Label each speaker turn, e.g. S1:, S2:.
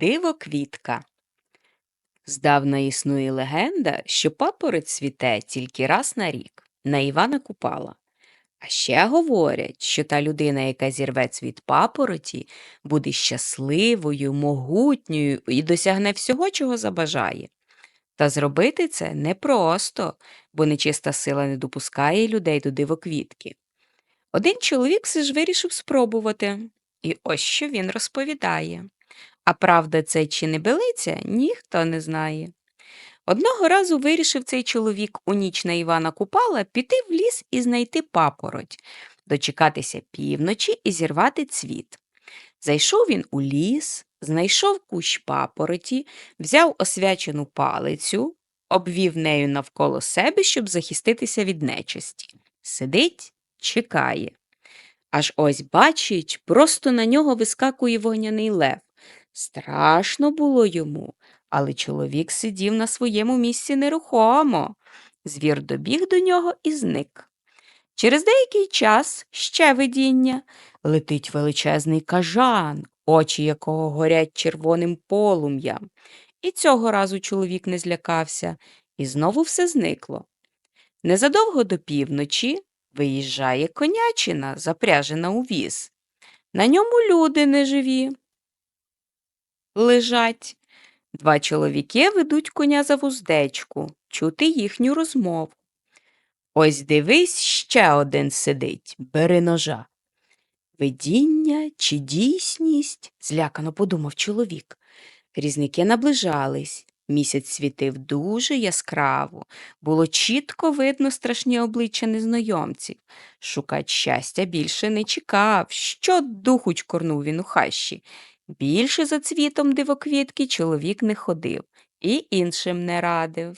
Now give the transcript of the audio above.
S1: Дивоквітка. Здавна існує легенда, що папорець цвіте тільки раз на рік на Івана Купала. А ще говорять, що та людина, яка зірве цвіт папороті, буде щасливою, могутньою і досягне всього, чого забажає. Та зробити це непросто, бо нечиста сила не допускає людей до дивоквітки. Один чоловік все ж вирішив спробувати, і ось що він розповідає. А правда це чи не белиця, ніхто не знає. Одного разу вирішив цей чоловік у ніч на Івана Купала піти в ліс і знайти папороть, дочекатися півночі і зірвати цвіт. Зайшов він у ліс, знайшов кущ папороті, взяв освячену палицю, обвів нею навколо себе, щоб захиститися від нечисті. Сидить, чекає. Аж ось бачить, просто на нього вискакує вогняний лев. Страшно було йому, але чоловік сидів на своєму місці нерухомо. Звір добіг до нього і зник. Через деякий час ще видіння летить величезний кажан, очі якого горять червоним полум'ям. І цього разу чоловік не злякався, і знову все зникло. Незадовго до півночі виїжджає конячина, запряжена у віз. На ньому люди неживі. Лежать. Два чоловіки ведуть коня за вуздечку, чути їхню розмову. Ось дивись, ще один сидить, бери ножа. Видіння чи дійсність? злякано подумав чоловік. Різники наближались. Місяць світив дуже яскраво. Було чітко видно страшні обличчя незнайомців. Шукать щастя більше не чекав. Що духу чкорнув він у хащі. Більше за цвітом дивоквітки чоловік не ходив і іншим не радив.